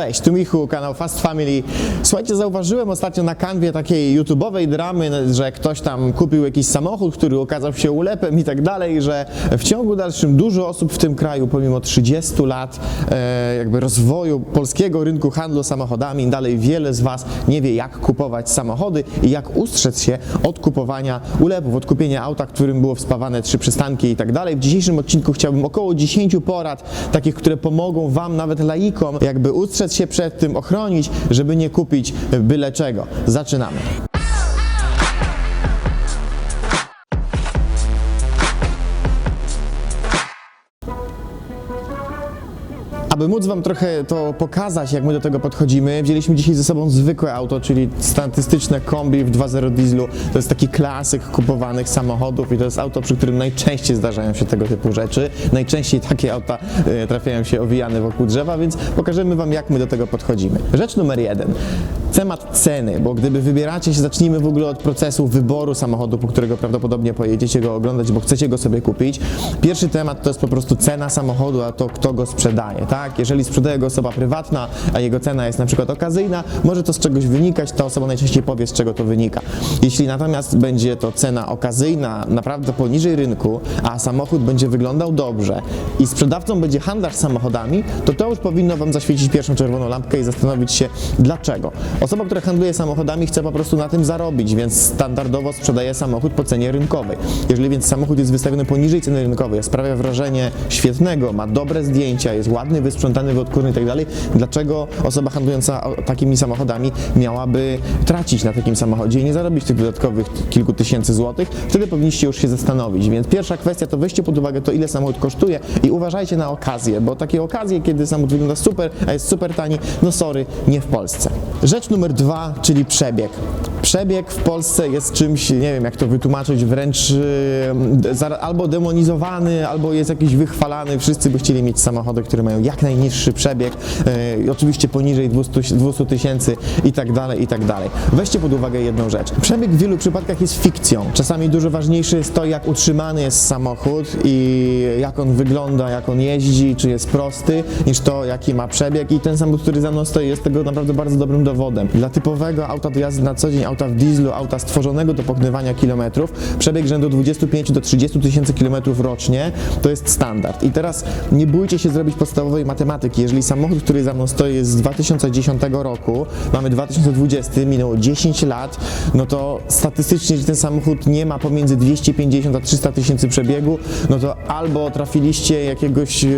Cześć, tu Michu, kanał Fast Family. Słuchajcie, zauważyłem ostatnio na kanwie takiej YouTube'owej dramy, że ktoś tam kupił jakiś samochód, który okazał się ulepem i tak dalej, że w ciągu dalszym dużo osób w tym kraju, pomimo 30 lat e, jakby rozwoju polskiego rynku handlu samochodami, dalej wiele z Was nie wie, jak kupować samochody i jak ustrzec się od kupowania ulepów, od kupienia auta, którym było wspawane trzy przystanki i tak dalej. W dzisiejszym odcinku chciałbym około 10 porad, takich, które pomogą Wam, nawet laikom, jakby ustrzec się przed tym, ochronić, żeby nie kupić byle czego. Zaczynamy. Aby móc Wam trochę to pokazać, jak my do tego podchodzimy, wzięliśmy dzisiaj ze sobą zwykłe auto, czyli statystyczne kombi w 2.0 dieslu. To jest taki klasyk kupowanych samochodów i to jest auto, przy którym najczęściej zdarzają się tego typu rzeczy. Najczęściej takie auta e, trafiają się owijane wokół drzewa, więc pokażemy Wam, jak my do tego podchodzimy. Rzecz numer jeden. Temat ceny, bo gdyby wybieracie się, zacznijmy w ogóle od procesu wyboru samochodu, po którego prawdopodobnie pojedziecie go oglądać, bo chcecie go sobie kupić. Pierwszy temat to jest po prostu cena samochodu, a to kto go sprzedaje, tak? Jeżeli sprzedaje go osoba prywatna, a jego cena jest na przykład okazyjna, może to z czegoś wynikać, ta osoba najczęściej powie, z czego to wynika. Jeśli natomiast będzie to cena okazyjna, naprawdę poniżej rynku, a samochód będzie wyglądał dobrze i sprzedawcą będzie handlarz samochodami, to to już powinno Wam zaświecić pierwszą czerwoną lampkę i zastanowić się dlaczego. Osoba, która handluje samochodami chce po prostu na tym zarobić, więc standardowo sprzedaje samochód po cenie rynkowej. Jeżeli więc samochód jest wystawiony poniżej ceny rynkowej, sprawia wrażenie świetnego, ma dobre zdjęcia, jest ładny, wysprzątany, wyodkurny i tak dalej, dlaczego osoba handlująca takimi samochodami miałaby tracić na takim samochodzie i nie zarobić tych dodatkowych kilku tysięcy złotych? Wtedy powinniście już się zastanowić. Więc pierwsza kwestia to weźcie pod uwagę to, ile samochód kosztuje i uważajcie na okazję, bo takie okazje, kiedy samochód wygląda super, a jest super tani, no sorry, nie w Polsce. Rzecz numer dwa, czyli przebieg. Przebieg w Polsce jest czymś, nie wiem jak to wytłumaczyć, wręcz albo demonizowany, albo jest jakiś wychwalany. Wszyscy by chcieli mieć samochody, które mają jak najniższy przebieg, yy, oczywiście poniżej 200 200 tysięcy i tak dalej, i tak dalej. Weźcie pod uwagę jedną rzecz. Przebieg w wielu przypadkach jest fikcją. Czasami dużo ważniejsze jest to, jak utrzymany jest samochód i jak on wygląda, jak on jeździ, czy jest prosty, niż to, jaki ma przebieg. I ten samochód, który za mną stoi, jest tego naprawdę bardzo dobrym dowodem. Dla typowego auta do jazdy na co dzień, auta w dieslu, auta stworzonego do pokonywania kilometrów, przebieg rzędu 25 do 30 tysięcy kilometrów rocznie to jest standard. I teraz nie bójcie się zrobić podstawowej matematyki. Jeżeli samochód, który za mną stoi jest z 2010 roku, mamy 2020, minęło 10 lat, no to statystycznie, że ten samochód nie ma pomiędzy 250 a 300 tysięcy przebiegu, no to albo trafiliście jakiegoś e,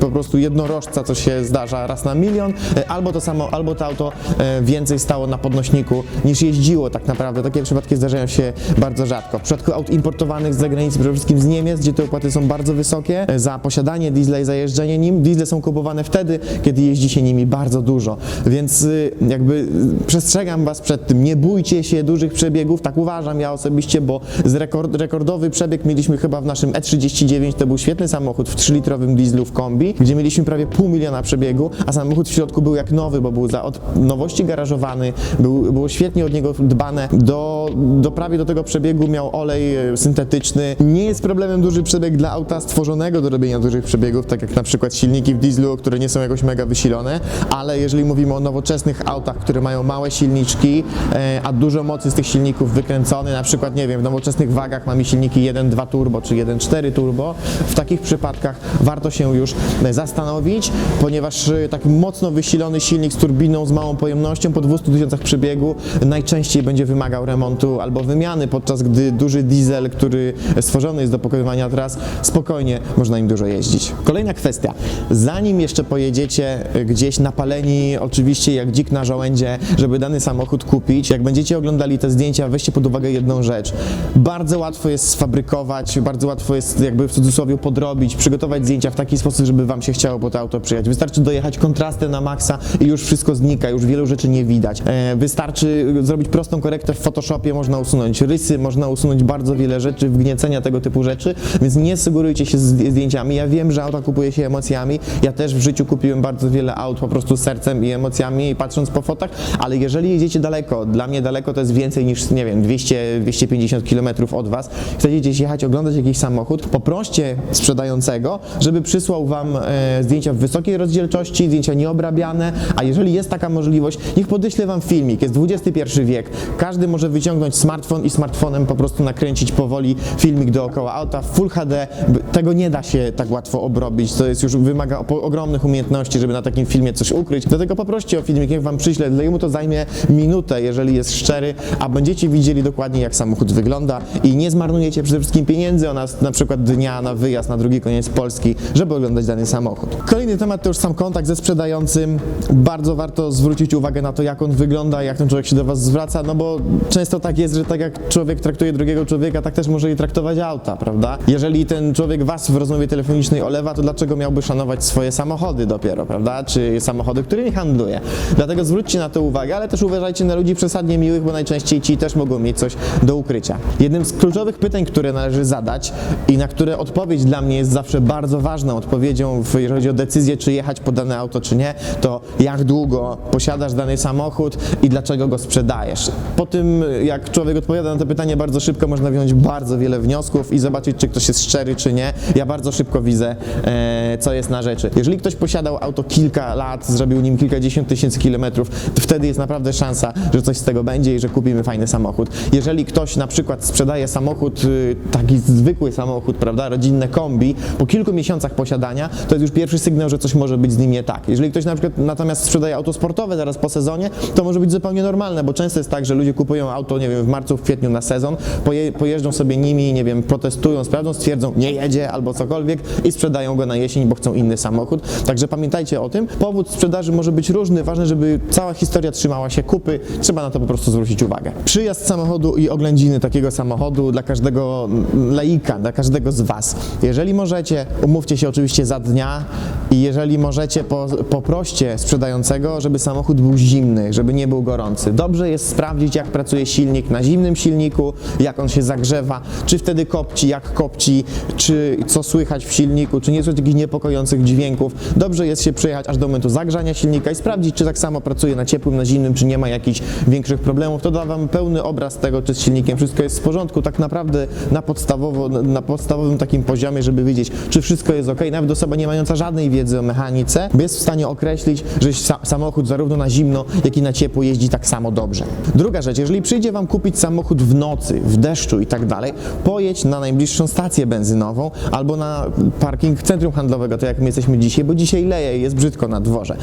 po prostu jednorożca, co się zdarza raz na milion, e, albo to samo, albo to auto e, więcej stało na podnośniku niż jeździło tak naprawdę. Takie przypadki zdarzają się bardzo rzadko. W przypadku aut importowanych z zagranicy, przede wszystkim z Niemiec, gdzie te opłaty są bardzo wysokie, za posiadanie diesla i za jeżdżenie nim, diesle są kupowane wtedy, kiedy jeździ się nimi bardzo dużo. Więc y, jakby y, przestrzegam Was przed tym, nie bójcie się dużych przebiegów, tak uważam ja osobiście, bo z rekord, rekordowy przebieg mieliśmy chyba w naszym E39, to był świetny samochód w 3-litrowym dieslu w kombi, gdzie mieliśmy prawie pół miliona przebiegu, a samochód w środku był jak nowy, bo był za od nowości garażowany, był, było świetnie od niego dbane. Do, do prawie do tego przebiegu miał olej e, syntetyczny. Nie jest problemem duży przebieg dla auta stworzonego do robienia dużych przebiegów, tak jak na przykład silniki w dieslu, które nie są jakoś mega wysilone, ale jeżeli mówimy o nowoczesnych autach, które mają małe silniczki, e, a dużo mocy z tych silników wykręcone, na przykład, nie wiem, w nowoczesnych wagach mamy silniki 1.2 turbo czy 1.4 turbo, w takich przypadkach warto się już zastanowić, ponieważ taki mocno wysilony silnik z turbiną z małą pojemnością po 200 tysiącach przebiegu najczęściej będzie wymagał remontu albo wymiany, podczas gdy duży diesel, który stworzony jest do pokonywania tras, spokojnie można im dużo jeździć. Kolejna kwestia. Zanim jeszcze pojedziecie e, gdzieś napaleni, oczywiście jak dzik na żołędzie, żeby dany samochód kupić, jak będziecie oglądali te zdjęcia, weźcie pod uwagę jedną rzecz. Bardzo łatwo jest sfabrykować, bardzo łatwo jest jakby w cudzysłowie podrobić, przygotować zdjęcia w taki sposób, żeby wam się chciało po to auto przyjechać. Wystarczy dojechać kontrastem na maksa i już wszystko znika, już wielu rzeczy nie widać. E, wystarczy zrobić prostą korektę w Photoshopie, można usunąć rysy, można usunąć bardzo wiele rzeczy, wgniecenia tego typu rzeczy, więc nie sugerujcie się z zdjęciami. Ja wiem, że auta kupuje się emocjami. Ja też w życiu kupiłem bardzo wiele aut po prostu sercem i emocjami, i patrząc po fotach, ale jeżeli jedziecie daleko, dla mnie daleko to jest więcej niż, nie wiem, 200-250 km od Was, chcecie gdzieś jechać, oglądać jakiś samochód, poproście sprzedającego, żeby przysłał Wam e, zdjęcia w wysokiej rozdzielczości, zdjęcia nieobrabiane, a jeżeli jest taka możliwość, niech podeślę Wam filmik, jest XXI wiek, każdy może wyciągnąć smartfon i smartfonem po prostu nakręcić powoli filmik dookoła auta w Full HD, tego nie da się tak łatwo obrobić, to jest już wymaga po- ogromnych umiejętności, żeby na takim filmie coś ukryć, dlatego poproście o filmik, niech Wam przyślę, dla jemu to zajmie minutę, jeżeli jest szczery, a będziecie widzieli dokładnie jak samochód wygląda i nie zmarnujecie przede wszystkim pieniędzy, ona na przykład dnia na wyjazd na drugi koniec Polski, żeby oglądać dany samochód. Kolejny temat to już sam kontakt ze sprzedającym. Bardzo warto zwrócić uwagę na to, jak on wygląda, jak ten człowiek się do Was zwraca, no bo często tak jest, że tak jak człowiek traktuje drugiego człowieka, tak też może i traktować auta, prawda? Jeżeli ten człowiek Was w rozmowie telefonicznej olewa, to dlaczego miałby szanować swoje samochody dopiero, prawda? Czy samochody, którymi handluje. Dlatego zwróćcie na to uwagę, ale też uważajcie na ludzi przesadnie miłych, bo najczęściej ci też mogą mieć coś do ukrycia. Jednym z kluczowych pytań, które należy zadać i na które odpowiedź dla mnie jest zawsze bardzo ważną odpowiedzią, jeżeli chodzi o decyzję, czy jechać po dane auto, czy nie, to jak długo posiadasz dany samochód i dlaczego go sprzedajesz. Po tym, jak człowiek odpowiada na to pytanie bardzo szybko, można wyjąć bardzo wiele wniosków i zobaczyć, czy ktoś jest szczery, czy nie. Ja bardzo szybko widzę, e, co jest na rzeczy. Jeżeli ktoś posiadał auto kilka lat, zrobił nim kilkadziesiąt tysięcy kilometrów, to wtedy jest naprawdę szansa, że coś z tego będzie i że kupimy fajny samochód. Jeżeli ktoś na przykład sprzedaje samochód, y, taki zwykły samochód, prawda, rodzinne kombi, po kilku miesiącach posiadania, to jest już pierwszy sygnał, że coś może być z nim nie tak. Jeżeli ktoś na przykład natomiast sprzedaje auto sportowe zaraz po sezonie, to może być zupełnie normalne, bo często jest tak, że ludzie kupują auto, nie wiem, w marcu, w kwietniu na sezon, poje, pojeżdżą sobie nimi, nie wiem, protestują, sprawdzą, stwierdzą, nie jedzie albo cokolwiek i sprzedają go na jesień, bo chcą inny samochód. Także pamiętajcie o tym. Powód sprzedaży może być różny, ważne, żeby cała historia trzymała się kupy, trzeba na to po prostu zwrócić uwagę. Przyjazd samochodu i oględziny takiego samochodu dla każdego laika, dla każdego z Was. Jeżeli możecie, umówcie się oczywiście za dnia i jeżeli możecie, po, poproście sprzedającego, żeby samochód był zimny, żeby nie był gorący. Dobrze jest sprawdzić, jak pracuje silnik na zimnym silniku, jak on się zagrzewa, czy wtedy kopci, jak kopci, czy co słychać w silniku, czy nie słychać jakichś niepokojących dźwięków. Dobrze jest się przejechać aż do momentu zagrzania silnika i sprawdzić, czy tak samo pracuje na ciepłym, na zimnym, czy nie ma jakichś większych problemów. To da Wam pełny obraz tego, czy z silnikiem wszystko jest w porządku, tak naprawdę na, podstawowo, na podstawowym takim poziomie, żeby wiedzieć, czy wszystko jest ok. Nawet osoba nie mająca żadnej wiedzy o mechanice jest w stanie określić, że sa samochód zarówno na zimno, jak i na ciepło jeździ tak samo dobrze. Druga rzecz, jeżeli przyjdzie Wam kupić samochód w nocy, w deszczu i tak dalej, pojedź na najbliższą stację benzynową albo na parking centrum handlowego, tak jak my jesteśmy dzisiaj, bo dzisiaj leje i jest brzydko na dworze.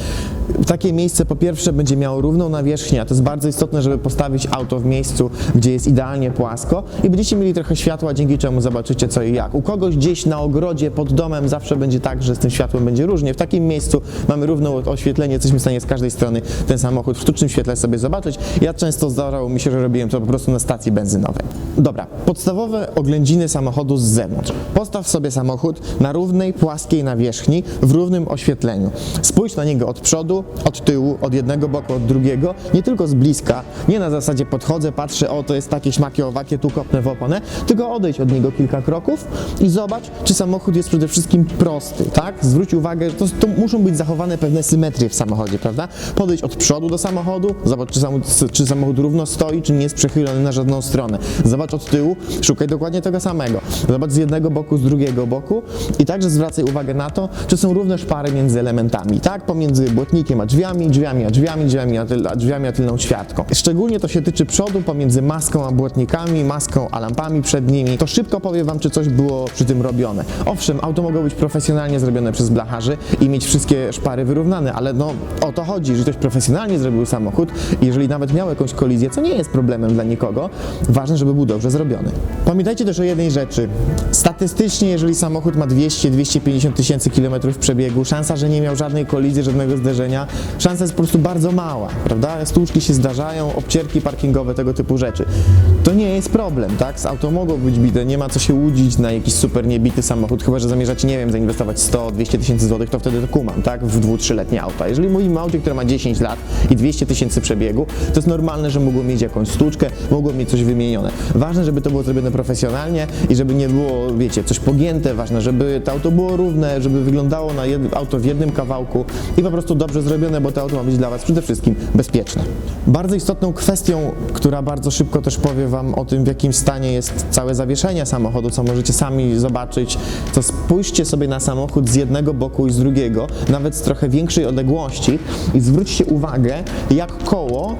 Takie miejsce po pierwsze będzie miało równą nawierzchnię, a to jest bardzo istotne, żeby postawić auto w miejscu, gdzie jest idealnie płasko i będziecie mieli trochę światła, dzięki czemu zobaczycie co i jak. U kogoś gdzieś na ogrodzie, pod domem zawsze będzie tak, że z tym światłem będzie różnie. W takim miejscu mamy równe oświetlenie, jesteśmy w stanie z każdej strony ten samochód w sztucznym świetle sobie zobaczyć. Ja często zdarzało mi się, że robiłem to po prostu na stacji benzynowej. Dobra, podstawowe oględziny samochodu z zewnątrz. Postaw sobie samochód na równej, płaskiej nawierzchni, w równym oświetleniu. Spójrz na niego od przodu, od tyłu, od jednego boku, od drugiego, nie tylko z bliska, nie na zasadzie podchodzę, patrzę, o to jest takie śmakie owakie, tu kopnę w oponę, tylko odejdź od niego kilka kroków i zobacz, czy samochód jest przede wszystkim prosty, tak? Zwróć uwagę, to, to muszą być zachowane pewne symetrie w samochodzie, prawda? Podejdź od przodu do samochodu, zobacz, czy samochód, czy samochód równo stoi, czy nie jest przechylony na żadną stronę. Zobacz od tyłu, szukaj dokładnie tego samego. Zobacz z jednego boku, z drugiego boku i także zwracaj uwagę na to, czy są równe szpary między elementami, tak? Pomiędzy błotnikiem a drzwiami, drzwiami a drzwiami, drzwiami a, tyl, a drzwiami a tylną światką. Szczególnie to się tyczy przodu, pomiędzy maską a błotnikami, maską a lampami przed nimi. To szybko powie Wam, czy coś było przy tym robione. Owszem, auto mogło być profesjonalnie zrobione przez blacharzy i mieć wszystkie szpary wyrównane, ale no o to chodzi, że ktoś profesjonalnie zrobił samochód i jeżeli nawet miał jakąś kolizję, co nie jest problemem dla nikogo, ważne, żeby był dobrze zrobiony. Pamiętajcie też o jednej rzeczy. Statystycznie, jeżeli samochód ma 200-250 tysięcy kilometrów przebiegu, szansa, że nie miał żadnej kolizji, żadnego zderzenia, szansa jest po prostu bardzo mała, prawda? Stłuczki się zdarzają, obcierki parkingowe, tego typu rzeczy. To nie jest problem, tak? Z auto mogło być bite, nie ma co się łudzić na jakiś super niebity samochód, chyba że zamierzacie, nie wiem, zainwestować 100-200 tysięcy złotych, to wtedy to kumam, tak? W 2-3 letnie auta. Jeżeli mówimy o aucie, które ma 10 lat, i 200 tysięcy przebiegu, to jest normalne, że mogło mieć jakąś stłuczkę, mogło mieć coś wymienione. Ważne, żeby to było zrobione profesjonalnie i żeby nie było, wiecie, coś pogięte, ważne, żeby to auto było równe, żeby wyglądało na jed- auto w jednym kawałku i po prostu dobrze zrobione, bo to auto ma być dla Was przede wszystkim bezpieczne. Bardzo istotną kwestią, która bardzo szybko też powie Wam o tym, w jakim stanie jest całe zawieszenie samochodu, co możecie sami zobaczyć, to spójrzcie sobie na samochód z jednego boku i z drugiego, nawet z trochę większej odległości i zwróćcie uwagę, jak koło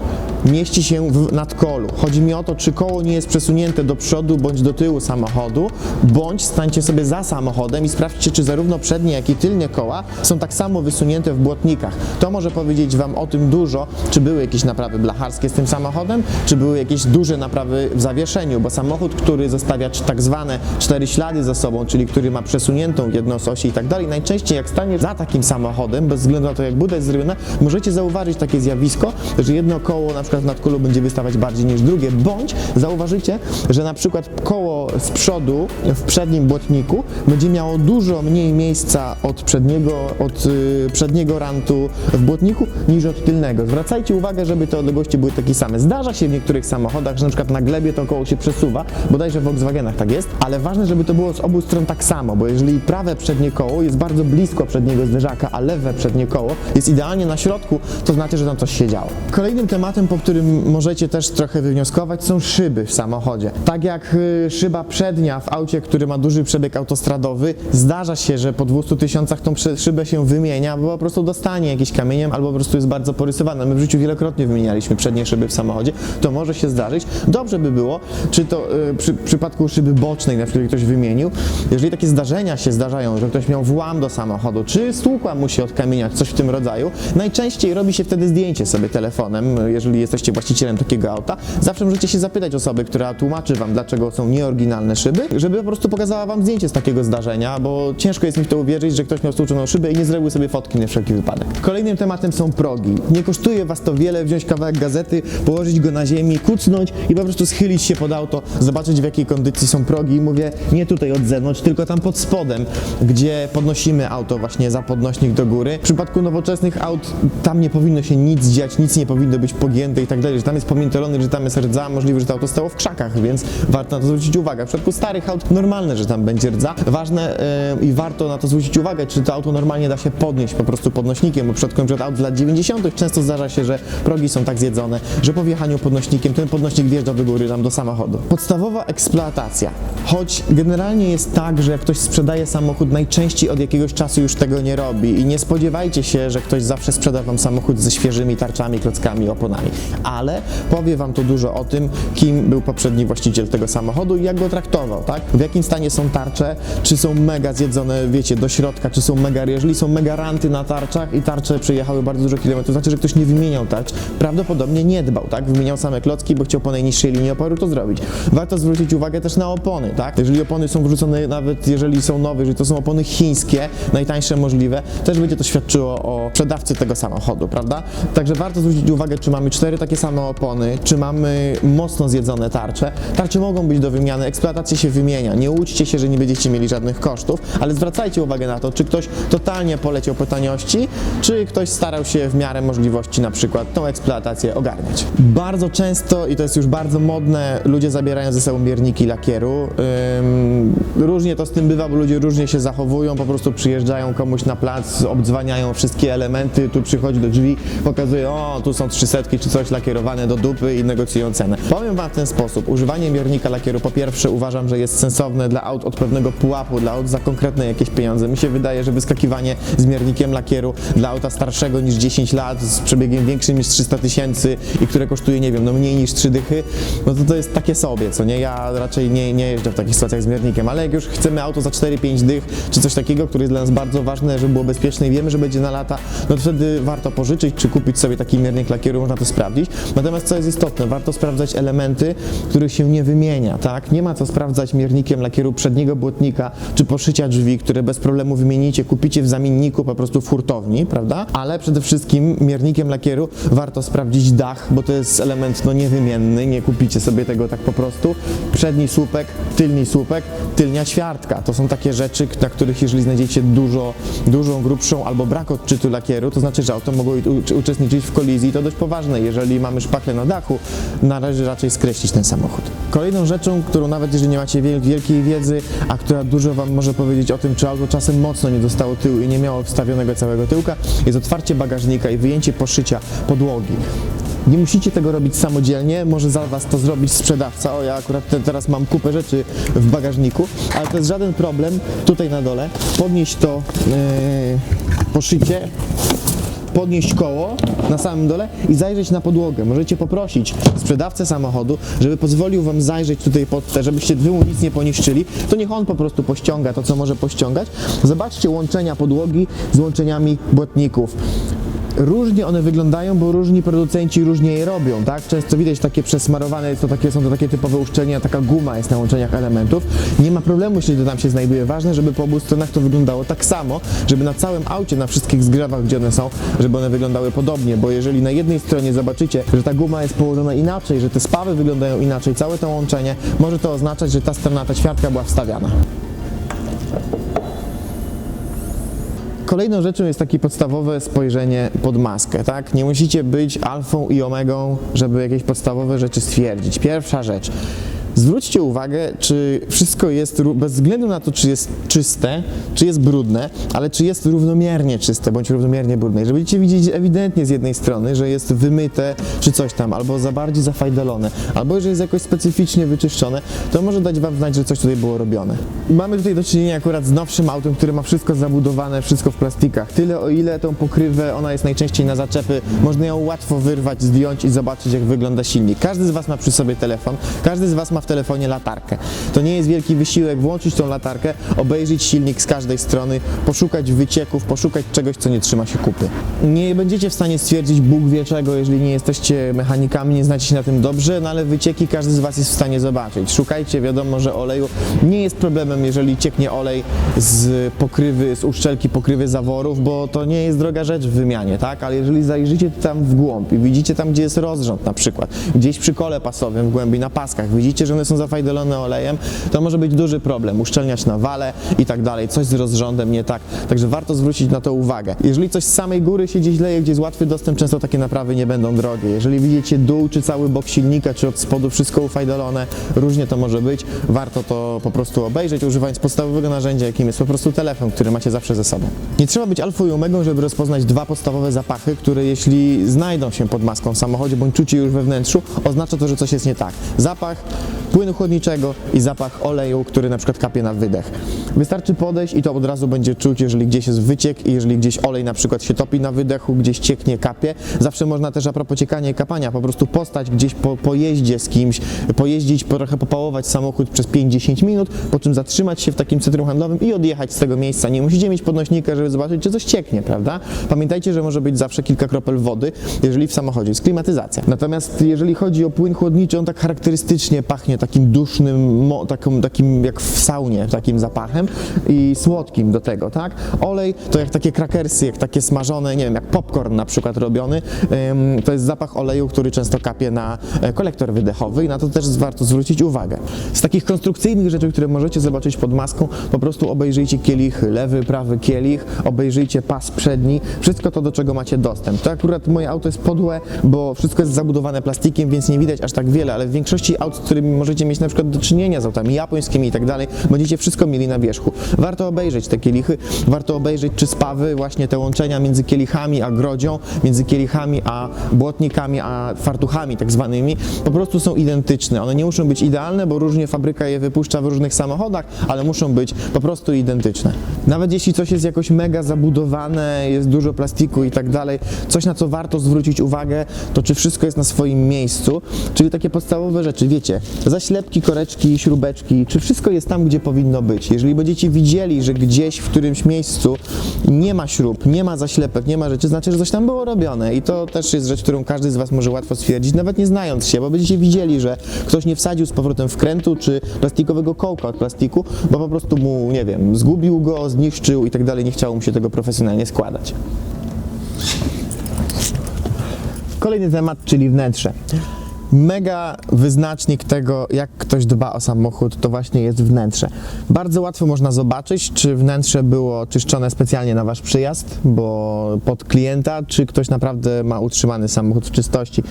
mieści się w nadkolu. Chodzi mi o to, czy koło nie jest przesunięte do przodu bądź do tyłu samochodu, bądź stańcie sobie za samochodem i sprawdźcie, czy zarówno przednie, jak i tylnie koła są tak samo wysunięte w błotnikach. To może powiedzieć Wam o tym dużo, czy były jakieś naprawy blacharskie z tym samochodem, czy były jakieś duże naprawy w zawieszeniu, bo samochód, który zostawia tak zwane cztery ślady za sobą, czyli który ma przesuniętą jedną z osi i tak dalej, najczęściej jak staniesz za takim samochodem, bez względu na to, jak buda jest zrobiona, możecie zauważyć takie zjawisko, że jedno koło na przykład w nadkolu będzie wystawać bardziej niż drugie, bądź zauważycie, że na przykład koło z przodu w przednim błotniku będzie miało dużo mniej miejsca od przedniego, od y, przedniego rantu w błotniku niż od tylnego. Zwracajcie uwagę, żeby te odległości były takie same. Zdarza się w niektórych samochodach, że na przykład na glebie to koło się przesuwa, bodajże w Volkswagenach tak jest, ale ważne, żeby to było z obu stron tak samo, bo jeżeli prawe przednie koło jest bardzo blisko przedniego zderzaka, a lewe przednie koło jest idealnie na środku, to znaczy, że tam coś się działo. Kolejnym tematem, po którym możecie też trochę wywnioskować, są szyby w samochodzie. Tak jak y, szyba przednia w aucie, który ma duży przebieg autostradowy, zdarza się, że po 200 tysiącach tą szybę się wymienia, bo po prostu dostanie jakiś kamieniem albo po prostu jest bardzo porysowana. My w życiu wielokrotnie wymienialiśmy przednie szyby w samochodzie, to może się zdarzyć. Dobrze by było, czy to y, przy przypadku szyby bocznej, na przykład ktoś wymienił, jeżeli takie zdarzenia się zdarzają, że ktoś miał włam do samochodu, czy stłukła mu się od kamienia, coś w tym rodzaju, najczęściej robi się wtedy zdjęcie sobie telefonem, jeżeli jesteście właścicielem takiego auta. Zawsze możecie się zapytać osoby, która tłumaczy wam, dlaczego są nieoryginalne szyby, żeby po prostu pokazała wam zdjęcie z takiego zdarzenia, bo ciężko jest mi w to uwierzyć, że ktoś miał stłuczoną szybę i nie zrobił sobie fotki na wszelki wypadek. Kolejnym tematem są progi. Nie kosztuje was to wiele wziąć kawałek gazety, położyć go na ziemi, kucnąć i po prostu schylić się pod auto, zobaczyć w jakiej kondycji są progi i mówię nie tutaj od zewnątrz, tylko tam pod spodem, gdzie podnosimy auto właśnie za podnośnik do góry. W przypadku nowoczesnych aut tam nie powinno się nic dziać, nic nie powinno być pogięte i tak dalej, że tam jest pomiętolony, że tam jest rdza, możliwe, że to auto stało w krzakach, więc warto na to zwrócić uwagę. W przypadku starych aut normalne, że tam będzie rdza. Ważne yy, i warto na to zwrócić uwagę, czy to auto normalnie da się podnieść po prostu podnośnikiem, bo w przypadku np. aut z lat 90. często zdarza się, że progi są tak zjedzone, że po wjechaniu podnośnikiem ten podnośnik wjeżdża do góry tam do samochodu. Podstawowa eksploatacja. Choć generalnie jest tak, że jak ktoś sprzedaje samochód, najczęściej od jakiegoś czasu już tego nie robi i nie spodziewajcie się, że ktoś zawsze sprzeda wam samochód ze świeżymi tarczami, klockami, oponami. Ale powie wam to dużo o tym, kim był poprzedni właściciel tego samochodu i jak go traktował, tak? W jakim stanie są tarcze, czy są mega zjedzone, wiecie, do środka, czy są mega, jeżeli są mega ranty na tarczach i tarcze przejechały bardzo dużo kilometrów, znaczy, że ktoś nie wymieniał tarcz, prawdopodobnie nie dbał, tak? Wymieniał same klocki, bo chciał po najniższej linii oporu to zrobić. Warto zwrócić uwagę też na opony, tak? Jeżeli opony są wrzucone, nawet jeżeli są nowe, jeżeli to są opony chińskie, najtańsze możliwe, też będzie to świadczyło o sprzedawcy tego samochodu, prawda? Także warto zwrócić uwagę, czy mamy cztery takie same opony, czy mamy mocno zjedzone tarcze. Tarcze mogą być do wymiany, eksploatacja się wymienia. Nie łudźcie się, że nie będziecie mieli żadnych kosztów, ale zwracajcie uwagę na to, czy ktoś totalnie poleciał po taniości, czy ktoś starał się w miarę możliwości na przykład tą eksploatację ogarniać. Bardzo często, i to jest już bardzo modne, ludzie zabierają ze sobą mierniki lakieru. Ym, różnie to z tym bywa, bo ludzie różnie się zachowują, po prostu przyjeżdżają komuś na plac, obdzwaniają wszystkie elementy, tu przychodzi do drzwi, pokazuje, o, tu są trzy setki czy coś lakierowane do dupy i negocjują cenę. Powiem Wam w ten sposób, używanie miernika lakieru po pierwsze uważam, że jest sensowne dla aut od pewnego pułapu, dla aut za konkretne jakieś pieniądze. Mi się wydaje, że wyskakiwanie z miernikiem lakieru dla auta starszego niż 10 lat, z przebiegiem większym niż 300 tysięcy i które kosztuje, nie wiem, no mniej niż 3 dychy, no to to jest takie sobie, co nie? Ja raczej nie, nie jeżdżę w takich sytuacjach z miernikiem, ale jak już chcemy auto za 4-5 dych, czy coś takiego, które jest dla nas bardzo ważne, żeby było bezpieczne i wiemy, że będzie na lata, no to wtedy warto pożyczyć, czy kupić sobie taki miernik lakieru, można to sprawdzić. Sprawdzić. Natomiast co jest istotne, warto sprawdzać elementy, których się nie wymienia, tak? Nie ma co sprawdzać miernikiem lakieru przedniego błotnika czy poszycia drzwi, które bez problemu wymienicie, kupicie w zamienniku po prostu w hurtowni, prawda? Ale przede wszystkim miernikiem lakieru warto sprawdzić dach, bo to jest element no niewymienny, nie kupicie sobie tego tak po prostu. Przedni słupek, tylni słupek, tylnia ćwiartka. To są takie rzeczy, na których jeżeli znajdziecie dużo, dużą, grubszą albo brak odczytu lakieru, to znaczy, że auto mogło uczestniczyć w kolizji, to dość poważnej. Jeżeli mamy szpachlę na dachu, należy raczej skreślić ten samochód. Kolejną rzeczą, którą nawet jeżeli nie macie wiel- wielkiej wiedzy, a która dużo Wam może powiedzieć o tym, czy auto czasem mocno nie dostało tyłu i nie miało wstawionego całego tyłka, jest otwarcie bagażnika i wyjęcie poszycia podłogi. Nie musicie tego robić samodzielnie, może za Was to zrobić sprzedawca. O, ja akurat te, teraz mam kupę rzeczy w bagażniku, ale to jest żaden problem. Tutaj na dole podnieść to yy, poszycie, podnieść koło na samym dole i zajrzeć na podłogę. Możecie poprosić sprzedawcę samochodu, żeby pozwolił Wam zajrzeć tutaj pod te, żebyście Wy mu nic nie poniszczyli, to niech on po prostu pościąga to, co może pościągać. Zobaczcie łączenia podłogi z łączeniami błotników. Różnie one wyglądają, bo różni producenci różnie je robią, tak? Często widać takie przesmarowane, to takie, są to takie typowe uszczelnienia, taka guma jest na łączeniach elementów. Nie ma problemu, jeśli to tam się znajduje. Ważne, żeby po obu stronach to wyglądało tak samo, żeby na całym aucie, na wszystkich zgrawach, gdzie one są, żeby one wyglądały podobnie, bo jeżeli na jednej stronie zobaczycie, że ta guma jest położona inaczej, że te spawy wyglądają inaczej, całe to łączenie, może to oznaczać, że ta strona, ta ćwiartka była wstawiana. Kolejną rzeczą jest takie podstawowe spojrzenie pod maskę, tak? Nie musicie być alfą i omegą, żeby jakieś podstawowe rzeczy stwierdzić. Pierwsza rzecz. Zwróćcie uwagę, czy wszystko jest, bez względu na to, czy jest czyste, czy jest brudne, ale czy jest równomiernie czyste, bądź równomiernie brudne. Jeżeli będziecie widzieć ewidentnie z jednej strony, że jest wymyte, czy coś tam, albo za bardziej zafajdelone, albo że jest jakoś specyficznie wyczyszczone, to może dać Wam znać, że coś tutaj było robione. Mamy tutaj do czynienia akurat z nowszym autem, które ma wszystko zabudowane, wszystko w plastikach. Tyle o ile tą pokrywę, ona jest najczęściej na zaczepy, można ją łatwo wyrwać, zdjąć i zobaczyć jak wygląda silnik. Każdy z Was ma przy sobie telefon, każdy z Was ma w telefonie latarkę. To nie jest wielki wysiłek włączyć tą latarkę, obejrzeć silnik z każdej strony, poszukać wycieków, poszukać czegoś, co nie trzyma się kupy. Nie będziecie w stanie stwierdzić Bóg wie czego, jeżeli nie jesteście mechanikami, nie znacie się na tym dobrze, no ale wycieki każdy z Was jest w stanie zobaczyć. Szukajcie, wiadomo, że oleju nie jest problemem, jeżeli cieknie olej z pokrywy, z uszczelki pokrywy zaworów, bo to nie jest droga rzecz w wymianie, tak? Ale jeżeli zajrzycie tam w głąb i widzicie tam, gdzie jest rozrząd na przykład, gdzieś przy kole pasowym w głębi na paskach, widzicie, że one są zafajdelone olejem, to może być duży problem. Uszczelniać na wale i tak dalej, coś z rozrządem nie tak. Także warto zwrócić na to uwagę. Jeżeli coś z samej góry się gdzieś leje, gdzie jest łatwy dostęp, często takie naprawy nie będą drogie. Jeżeli widzicie dół, czy cały bok silnika, czy od spodu wszystko ufajdelone, różnie to może być. Warto to po prostu obejrzeć, używając podstawowego narzędzia, jakim jest po prostu telefon, który macie zawsze ze sobą. Nie trzeba być alfą i omegą, żeby rozpoznać dwa podstawowe zapachy, które jeśli znajdą się pod maską w samochodzie, bądź czucie już we wnętrzu, oznacza to, że coś jest nie tak. Zapach płynu chłodniczego i zapach oleju, który na przykład kapie na wydech. Wystarczy podejść i to od razu będzie czuć, jeżeli gdzieś jest wyciek i jeżeli gdzieś olej na przykład się topi na wydechu, gdzieś cieknie, kapie. Zawsze można też a propos ciekania i kapania, po prostu postać gdzieś po, po jeździe z kimś, pojeździć, po- trochę popałować samochód przez 5-10 minut, po czym zatrzymać się w takim centrum handlowym i odjechać z tego miejsca. Nie musicie mieć podnośnika, żeby zobaczyć, czy coś cieknie, prawda? Pamiętajcie, że może być zawsze kilka kropel wody, jeżeli w samochodzie jest klimatyzacja. Natomiast jeżeli chodzi o płyn chłodniczy, on tak charakterystycznie pachnie takim dusznym, takim, takim jak w saunie, takim zapachem i słodkim do tego, tak? Olej to jak takie krakersy, jak takie smażone, nie wiem, jak popcorn na przykład robiony, to jest zapach oleju, który często kapie na e, kolektor wydechowy i na to też warto zwrócić uwagę. Z takich konstrukcyjnych rzeczy, które możecie zobaczyć pod maską, po prostu obejrzyjcie kielich, lewy, prawy kielich, obejrzyjcie pas przedni, wszystko to, do czego macie dostęp. To akurat moje auto jest podłe, bo wszystko jest zabudowane plastikiem, więc nie widać aż tak wiele, ale w większości aut, z którymi możecie mieć na przykład do czynienia z autami japońskimi i tak dalej, będziecie wszystko mieli na wierzchu. Warto obejrzeć te kielichy, warto obejrzeć, czy spawy, właśnie te łączenia między kielichami a grodzią, między kielichami a błotnikami, a fartuchami tak zwanymi, po prostu są identyczne. One nie muszą być idealne, bo różnie fabryka je wypuszcza w różnych samochodach, ale muszą być po prostu identyczne. Nawet jeśli coś jest jakoś mega zabudowane, jest dużo plastiku i tak dalej, coś na co warto zwrócić uwagę, to czy wszystko jest na swoim miejscu, czyli takie podstawowe rzeczy, wiecie, zasilanie zaślepki, koreczki, śrubeczki, czy wszystko jest tam, gdzie powinno być. Jeżeli będziecie widzieli, że gdzieś w którymś miejscu nie ma śrub, nie ma zaślepek, nie ma rzeczy, znaczy, że coś tam było robione i to też jest rzecz, którą każdy z Was może łatwo stwierdzić, nawet nie znając się, bo będziecie widzieli, że ktoś nie wsadził z powrotem wkrętu czy plastikowego kołka od plastiku, bo po prostu mu, nie wiem, zgubił go, zniszczył i tak dalej, nie chciało mu się tego profesjonalnie składać. Kolejny temat, czyli wnętrze. Mega wyznacznik tego, jak ktoś dba o samochód, to właśnie jest wnętrze. Bardzo łatwo można zobaczyć, czy wnętrze było czyszczone specjalnie na wasz przyjazd, bo pod klienta, czy ktoś naprawdę ma utrzymany samochód w czystości.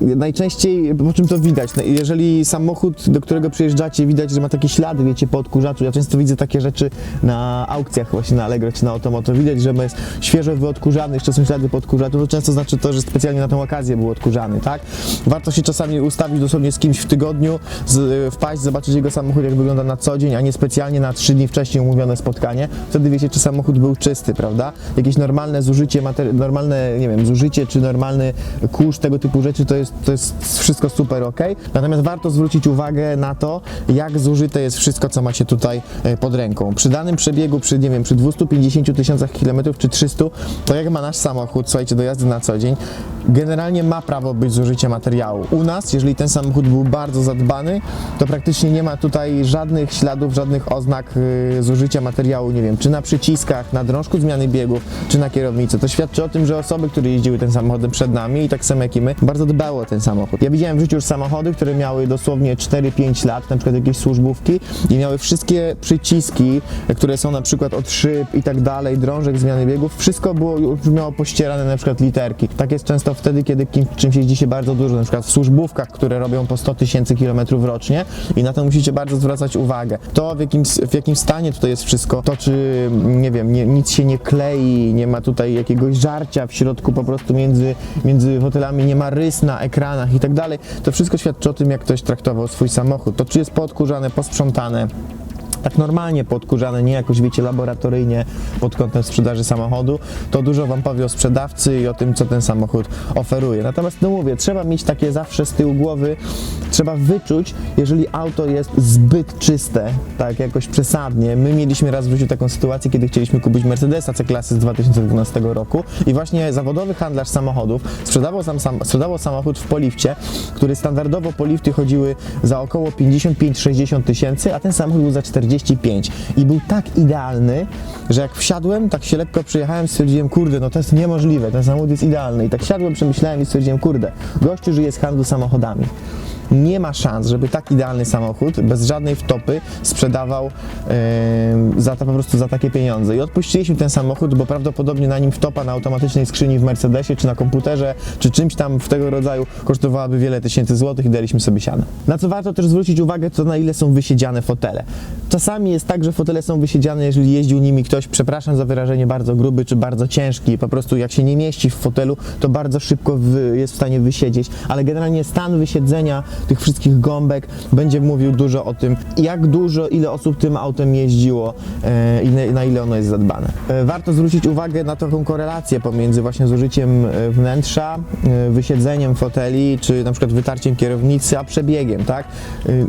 Najczęściej po czym to widać? No, Jeżeli samochód, do którego przyjeżdżacie, widać, że ma takie ślady, wiecie, po odkurzaczu. Ja często widzę takie rzeczy na aukcjach właśnie na Allegro czy na Automoto. Widać, że jest świeżo wyodkurzany, jeszcze są ślady po odkurzaczu. To często znaczy to, że specjalnie na tę okazję był odkurzany, tak? Warto się czasami ustawić dosłownie z kimś w tygodniu, z, wpaść, zobaczyć jego samochód, jak wygląda na co dzień, a nie specjalnie na trzy dni wcześniej umówione spotkanie. Wtedy wiecie, czy samochód był czysty, prawda? Jakieś normalne zużycie, normalne, nie wiem, zużycie czy normalny kurz, tego typu rzeczy, to jest, to jest wszystko super ok. Natomiast warto zwrócić uwagę na to, jak zużyte jest wszystko, co macie tutaj e, pod ręką. Przy danym przebiegu, przy, nie wiem, przy 250 tysiącach kilometrów czy 300, to jak ma nasz samochód, słuchajcie, do jazdy na co dzień, generalnie ma prawo być zużycie materiału. U nas, jeżeli ten samochód był bardzo zadbany, to praktycznie nie ma tutaj żadnych śladów, żadnych oznak y, zużycia materiału, nie wiem, czy na przyciskach, na drążku zmiany biegów, czy na kierownicy. To świadczy o tym, że osoby, które jeździły tym samochodem przed nami i tak samo jak i my, bardzo dbały o ten samochód. Ja widziałem w życiu już samochody, które miały dosłownie 4-5 lat, na przykład jakieś służbówki i miały wszystkie przyciski, które są na przykład od szyb i tak dalej, drążek zmiany biegów, wszystko było już miało pościerane na przykład literki. Tak jest często wtedy, kiedy kim, czymś jeździ się bardzo dużo, na przykład służbówkach, które robią po 100 tysięcy kilometrów rocznie i na to musicie bardzo zwracać uwagę. To w jakim, w jakim stanie tutaj jest wszystko, to czy, nie wiem, nie, nic się nie klei, nie ma tutaj jakiegoś żarcia w środku po prostu między, między fotelami, nie ma rys na ekranach i tak dalej, to wszystko świadczy o tym, jak ktoś traktował swój samochód. To czy jest podkurzane, posprzątane, tak normalnie podkurzane, nie jakoś wiecie laboratoryjnie pod kątem sprzedaży samochodu, to dużo Wam powie o sprzedawcy i o tym, co ten samochód oferuje. Natomiast no mówię, trzeba mieć takie zawsze z tyłu głowy, trzeba wyczuć, jeżeli auto jest zbyt czyste, tak jakoś przesadnie. My mieliśmy raz w życiu taką sytuację, kiedy chcieliśmy kupić Mercedesa C-klasy z 2012 roku i właśnie zawodowy handlarz samochodów sprzedawał, sam, sam, sprzedawał samochód w polifcie, który standardowo po lifty chodziły za około 55-60 tysięcy, a ten samochód był za 45 i był tak idealny, że jak wsiadłem, tak się lekko przyjechałem, stwierdziłem, kurde, no to jest niemożliwe, ten samochód jest idealny i tak siadłem, przemyślałem i stwierdziłem, kurde, gościu żyje z handlu samochodami. Nie ma szans, żeby tak idealny samochód bez żadnej wtopy sprzedawał yy, za to po prostu za takie pieniądze. I odpuściliśmy ten samochód, bo prawdopodobnie na nim wtopa na automatycznej skrzyni w Mercedesie, czy na komputerze, czy czymś tam w tego rodzaju kosztowałaby wiele tysięcy złotych i daliśmy sobie siano. Na co warto też zwrócić uwagę, to na ile są wysiedziane fotele. Czasami jest tak, że fotele są wysiedziane, jeżeli jeździł nimi ktoś, przepraszam za wyrażenie, bardzo gruby czy bardzo ciężki, po prostu jak się nie mieści w fotelu, to bardzo szybko jest w stanie wysiedzieć, ale generalnie stan wysiedzenia tych wszystkich gąbek będzie mówił dużo o tym, jak dużo, ile osób tym autem jeździło e, i na, ile ono jest zadbane. E, warto zwrócić uwagę na taką korelację pomiędzy właśnie zużyciem e, wnętrza, wysiedzeniem foteli, czy na przykład wytarciem kierownicy, a przebiegiem, tak?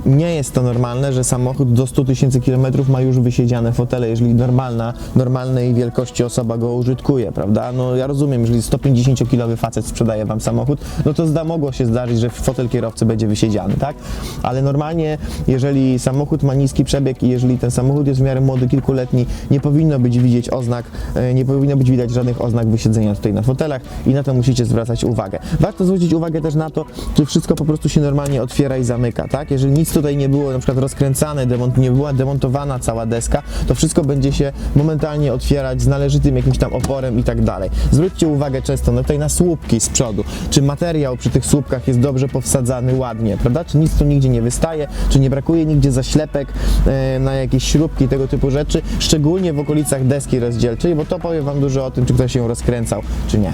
Nie jest to normalne, że samochód do 100 tysięcy kilometrów ma już wysiedziane fotele, jeżeli normalna, normalnej wielkości osoba go użytkuje, prawda? No ja rozumiem, jeżeli 150-kilowy facet sprzedaje wam samochód, no to zda, mogło się zdarzyć, że fotel kierowcy będzie wysiedziany, tak? Ale normalnie, jeżeli samochód ma niski przebieg i jeżeli ten samochód jest w miarę młody, kilkuletni, nie powinno być widzieć oznak, e, nie powinno być widać żadnych oznak wysiedzenia tutaj na fotelach i na to musicie zwracać uwagę. Warto zwrócić uwagę też na to, czy wszystko po prostu się normalnie otwiera i zamyka, tak? Jeżeli nic tutaj nie było na przykład rozkręcane, demont, nie była demontowana cała deska, to wszystko będzie się momentalnie otwierać z należytym jakimś tam oporem i tak dalej. Zwróćcie uwagę często no tutaj na słupki z przodu, czy materiał przy tych słupkach jest dobrze powsadzany ładnie, prawda? Czy nic tu nigdzie nie wystaje, czy nie brakuje nigdzie zaślepek e, na jakieś śrubki, tego typu rzeczy, szczególnie w okolicach deski rozdzielczej, bo to powie Wam dużo o tym, czy ktoś ją rozkręcał, czy nie.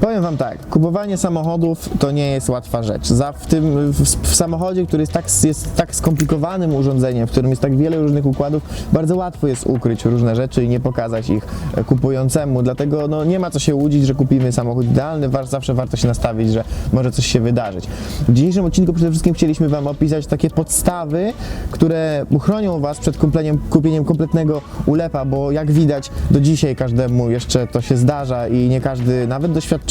Powiem Wam tak, kupowanie samochodów to nie jest łatwa rzecz. Za, w tym w, w samochodzie, który jest tak, jest tak skomplikowanym urządzeniem, w którym jest tak wiele różnych układów, bardzo łatwo jest ukryć różne rzeczy i nie pokazać ich e, kupującemu. Dlatego no, nie ma co się łudzić, że kupimy samochód idealny, zawsze warto się nastawić, że może coś się wydarzyć. W dzisiejszym odcinku przede wszystkim chcieliśmy Wam opisać takie podstawy, które uchronią Was przed kupieniem, kupieniem kompletnego ulepa, bo jak widać do dzisiaj każdemu jeszcze to się zdarza i nie każdy, nawet doświadczony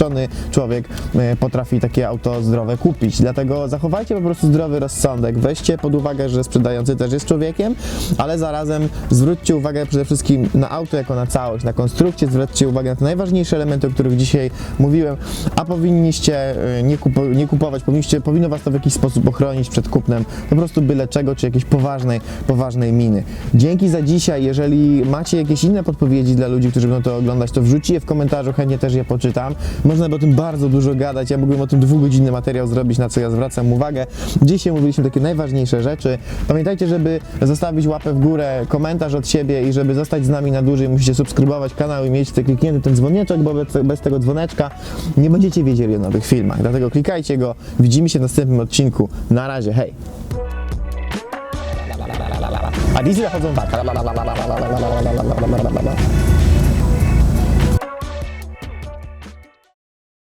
człowiek e, potrafi takie auto zdrowe kupić. Dlatego zachowajcie po prostu zdrowy rozsądek. Weźcie pod uwagę, że sprzedający też jest człowiekiem, ale zarazem zwróćcie uwagę przede wszystkim na auto jako na całość, na konstrukcję, zwróćcie uwagę na te najważniejsze elementy, o których dzisiaj mówiłem, a powinniście e, nie, nie kupować, powinniście, powinno Was to w jakiś sposób ochronić przed kupnem po prostu byle czego, czy jakiejś poważnej, poważnej miny. Dzięki za dzisiaj, jeżeli macie jakieś inne podpowiedzi dla ludzi, którzy będą to oglądać, to wrzućcie je w komentarzu, chętnie też je poczytam. Można by o tym bardzo dużo gadać, ja mógłbym o tym dwugodzinny materiał zrobić, na co ja zwracam uwagę. Dzisiaj mówiliśmy takie najważniejsze rzeczy. Pamiętajcie, żeby zostawić łapę w górę, komentarz od siebie i żeby zostać z nami na dłużej, musicie subskrybować kanał i mieć te kliknięty ten dzwoneczek, bo bez, tego dzwoneczka nie będziecie wiedzieli o nowych filmach. Dlatego klikajcie go. Widzimy się w następnym odcinku. Na razie, hej! A diesle chodzą tak.